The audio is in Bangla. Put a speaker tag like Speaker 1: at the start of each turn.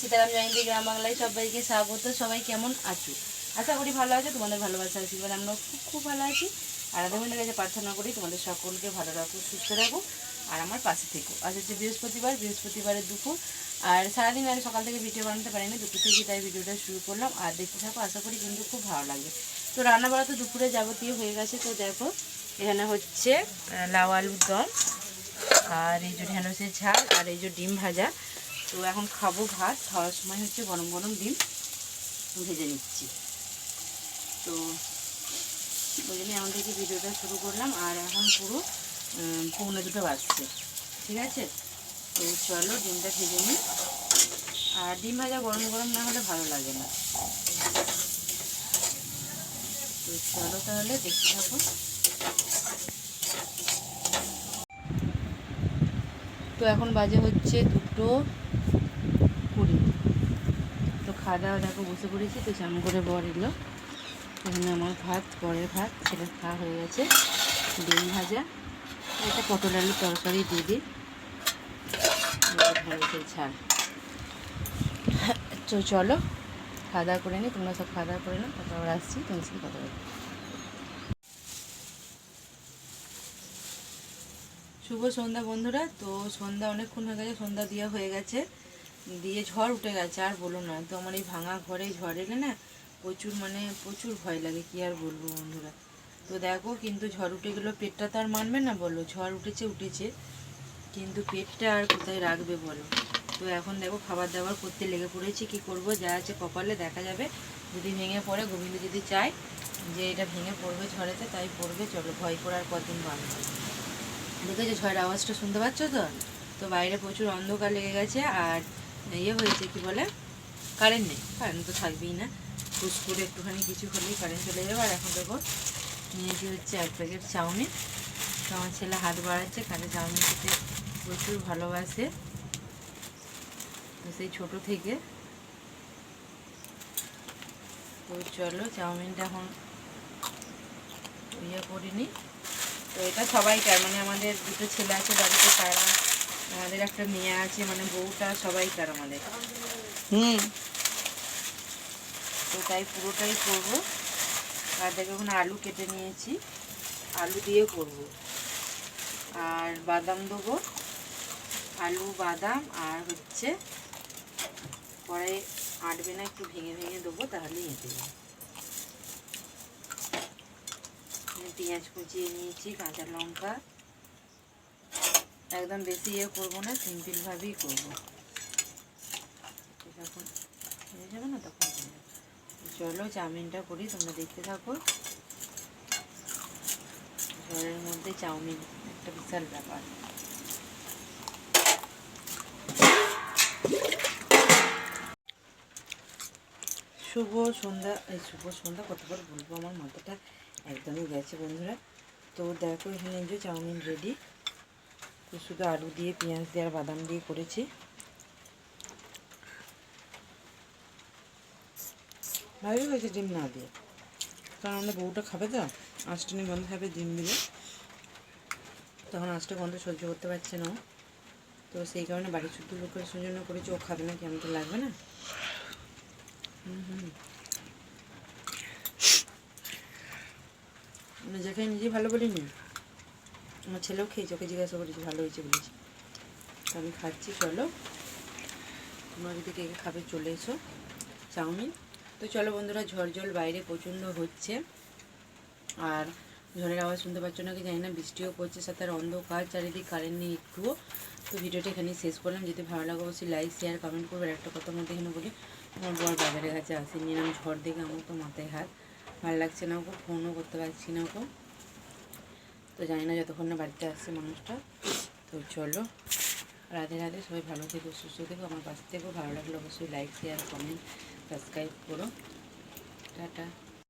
Speaker 1: সীতারাম জয়ন্তী, গ্রাম বাংলায় সবাইকে স্বাগত। সবাই কেমন আছো? আশা করি ভালো আছে, তোমাদের ভালোবাসা, আশীর্বাদ আমরা খুব খুব ভালো আছি। আর আদামিনের কাছে প্রার্থনা করি তোমাদের সকলকে ভালো রাখো, সুস্থ রাখো, আর আমার পাশে থেকো। আজ হচ্ছে বৃহস্পতিবার, বৃহস্পতিবারের দুপুর। আর সারাদিন আর সকাল থেকে ভিডিও বানাতে পারিনি, দুপুর থেকে তাই ভিডিওটা শুরু করলাম। আর দেখতে থাকো, আশা করি কিন্তু খুব ভালো লাগবে। তো রান্না বাড়া তো দুপুরে যাবতীয় হয়ে গেছে, তো দেখো, এখানে হচ্ছে লাউ আলুর দম, আর এই যে ঢেঁড়সের ঝাল, আর এই যে ডিম ভাজা। তো এখন খাব ভাত, খাওয়ার সময় হচ্ছে গরম গরম ডিম ভেজে নিচ্ছি। তো ওই জন্য এখন থেকে ভিডিওটা শুরু করলাম, আর এখন পুরো পৌনে দুটো বাজছে, ঠিক আছে? তো চলো ডিমটা ভেজে নিই। আর ডিম ভাজা গরম গরম না হলে ভালো লাগে না। তো চলো তাহলে দেখতে থাকো। তো এখন বাজে হচ্ছে দুটো খাওয়া দাওয়া দেখো, বসে পড়েছি, তো চান করে বর এলো। এখানে আমার ভাত পরের ভাত, সেটা খাওয়া হয়ে গেছে। ডিম ভাজা, একটা পটল আলুর তরকারি দিয়ে দিই। তো চলো খাওয়া দাওয়া করে নিই তোমরা সব খাওয়া দাওয়া করে নাও, তারপর আসছি তোমার সাথে কথা বলব শুভ সন্ধ্যা বন্ধুরা, তো সন্ধ্যা অনেকক্ষণ হয়ে গেছে, সন্ধ্যা দেওয়া হয়ে গেছে। দিয়ে ঝড় উঠে গেছে, আর বলো না, তো আমার এই ভাঙা ঘরে ঝড় এলে না প্রচুর মানে প্রচুর ভয় লাগে, কি আর বলব বন্ধুরা? তো দেখো, কিন্তু ঝড় উঠে গেলো পেটটা তো আর মানবে না, বলো? ঝড় উঠেছে উঠেছে, কিন্তু পেটটা আর কোথায় রাখবে বলো? তো এখন দেখো, খাবার দাবার করতে লেগে পড়েছি, কি করব? যা আছে কপালে, দেখা যাবে। যদি ভেঙে পড়ে, গোবিন্দ যদি চায় যে এটা ভেঙে পড়বে ঝড়েতে, তাই পড়বে, চলো, ভয় করার কদিন বাঁধবে দেখেছ, ঝড়ের আওয়াজটা শুনতে পাচ্ছ তো? তো বাইরে প্রচুর অন্ধকার লেগে গেছে, আর ইয়ে হয়েছে কি বলে? কারেন্ট নেই। কারেন্ট তো থাকবেই না। পুষ করে একটুখানি কিছু হলেই কারেন্ট চলে যাবে। আর এখন দেখো নিয়েছি হচ্ছে এক প্যাকেট চাউমিন। তো আমার ছেলে হাত বাড়াচ্ছে কানে চাউমিন খেতে প্রচুর ভালোবাসে। তো সেই ছোট থেকে তো চলো চাউমিনটা এখন ইয়ে করিনি তো এটা সবাইকার মানে আমাদের দুটো ছেলে আছে বাড়িতে, তারা আমাদের একটা মেয়ে আছে মানে বউটা সবাইকার আমাদের
Speaker 2: হুম।
Speaker 1: তো তাই পুরোটাই করব। আর দেখো ওখানে আলু কেটে নিয়েছি। আলু দিয়ে করব। আর বাদাম দেবো। আলু বাদাম আর হচ্ছে পরে আটবে না একটু ভেঙে ভেঙে দেবো তাহলেই হেঁটে যাবে। পেঁয়াজ কুচিয়ে নিয়েছি কাঁচা লঙ্কা। একদম বেশি ইয়ে করব না সিম্পলভাবেই করব। যখন হয়ে যাবে না তখন চলো চাউমিনটা করি, তোমরা দেখতে থাকো। ঝড়ের মধ্যে চাউমিন একটা বিশাল ব্যাপার। শুভ সন্ধ্যা, এই শুভ সন্ধ্যা, কতবার বলব? আমার মাথাটা একদমই গেছে বন্ধুরা। তো দেখো এখানে যে চাউমিন রেডি তো শুধু আলু দিয়ে, পেঁয়াজ দিয়ে আর বাদাম দিয়ে করেছি। ভালোই হয়েছে ডিম না দিয়ে। কারণ আমাদের বউটা খাবে তো আঁশটানি গন্ধ খাবে ডিম দিলে। তখন আঁশটা গন্ধ সহ্য করতে পারছে না তো সেই কারণে বাড়ির শুদ্ধ লোকের জন্য করেছি, ও খাবে না কেমন তো লাগবে না? হুম হুম। নিজে নিজেই ভালো বলিনি? আমার ছেলেও খেয়েছে, ওকে জিজ্ঞাসা করেছি, ভালো হয়েছে? বলেছি। তো আমি খাচ্ছি, চলো। তোমরা যদি কে খাবে চলে এসো। চাউমিন। তো চলো বন্ধুরা, ঝড় জল বাইরে প্রচণ্ড হচ্ছে। আর ঝড়ের আওয়াজ শুনতে পাচ্ছ না কি জানি না, বৃষ্টিও পড়ছে, সাথে আর অন্ধকার, চারিদিক কারেন্ট নেই একটুও। তো ভিডিওটা এখানেই শেষ করলাম। যদি ভালো লাগে অবশ্যই লাইক শেয়ার কমেন্ট করবে। একটা কথা মধ্যে এখানে বলি আমার বর বাজারের কাছে আসেনি। এরকম ঝড় দেখে আমার তো মাথায় হাত। ভালো লাগছে না ওকে ফোনও করতে পারছি না ওকে। তো জানি না যতক্ষণ না বাড়িতে আসছে মানুষটা। তো চলো, রাধে রাধে, সবাই ভালো থেকো, সুস্থ থেকো, আমার পাশে থেকেও ভালো লাগলে অবশ্যই লাইক শেয়ার কমেন্ট সাবস্ক্রাইব করো। টাটা।